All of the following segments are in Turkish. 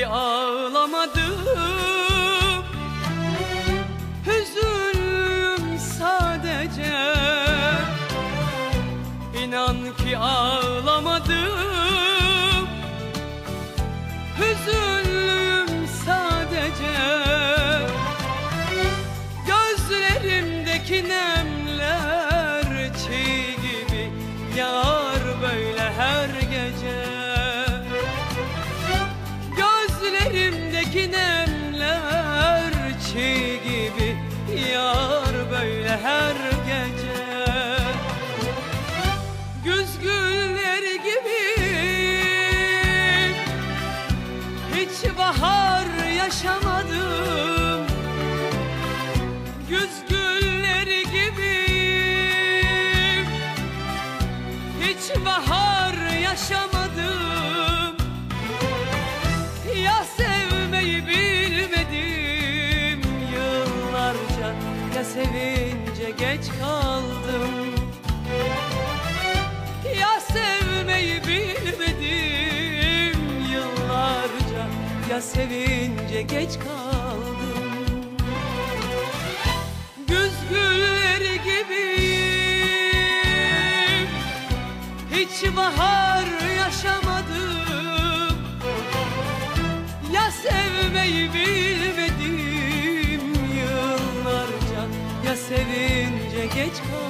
Yeah. Böyle ya sevince geç kaldım. Ya sevmeyi bilmedim yıllarca Ya sevince geç kaldım. Güz gülleri gibi Hiç bahar yaşamadım. Ya sevmeyi bilmedim sevince geç kaldım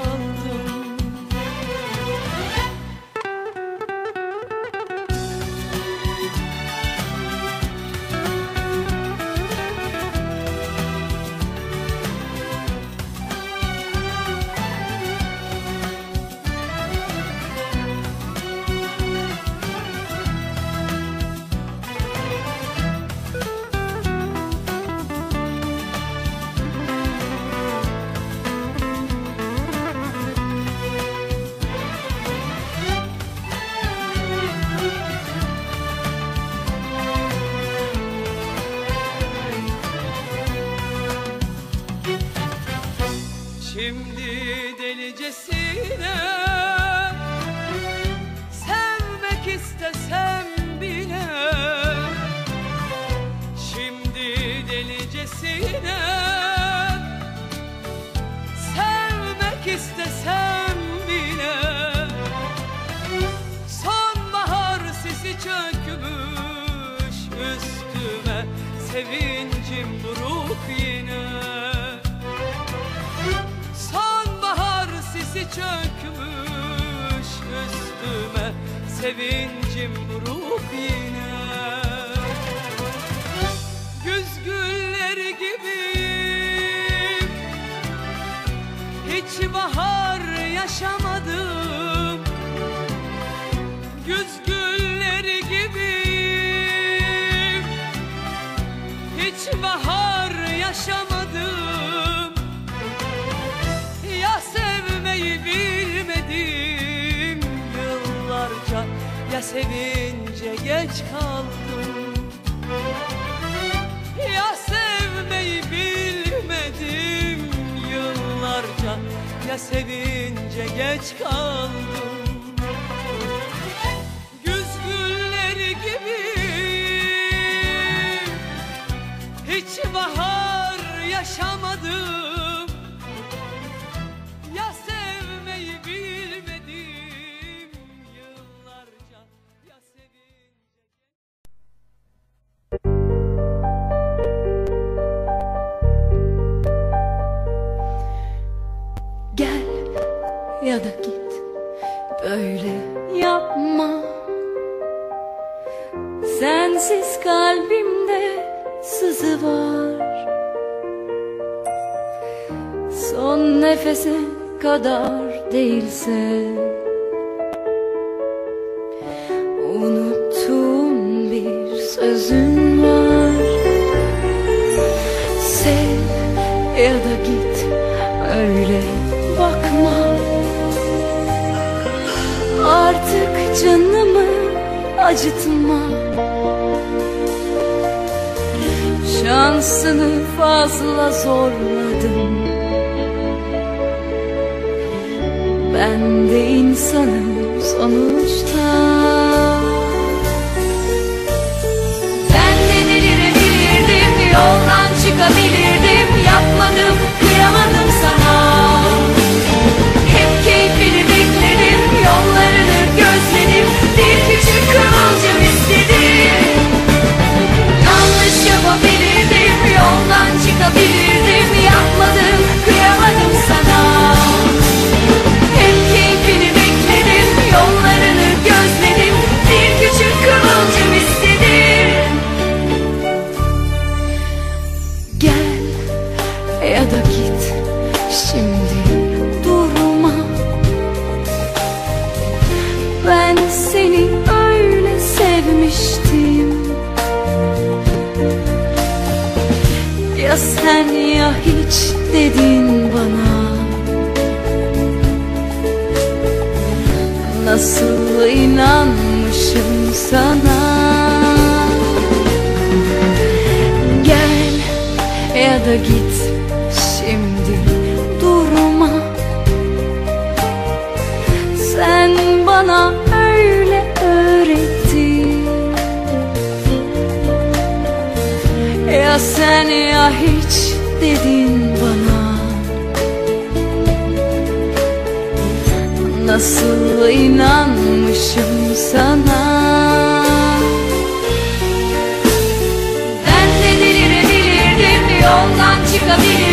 vida. Sevincim buruk yine Güz gülleri gibi Hiç bahar yaşamadım Ya sevince geç kaldım. Ya sevmeyi bilmedim yıllarca Ya sevince geç kaldım ya da git. Böyle yapma. Sensiz kalbimde sızı var. Son nefese kadar değilse. Unuttuğum bir sözün var. Sev ya da git öyle canımı acıtma. Şansını fazla zorladım. Ben de insanım sonuçta Ya sen ya hiç dedin bana. Nasıl inanmışım sana? Gel ya da git Ya sen ya hiç dedin bana. Nasıl inanmışım sana? Ben de delirebilirdim Yoldan çıkabilirdim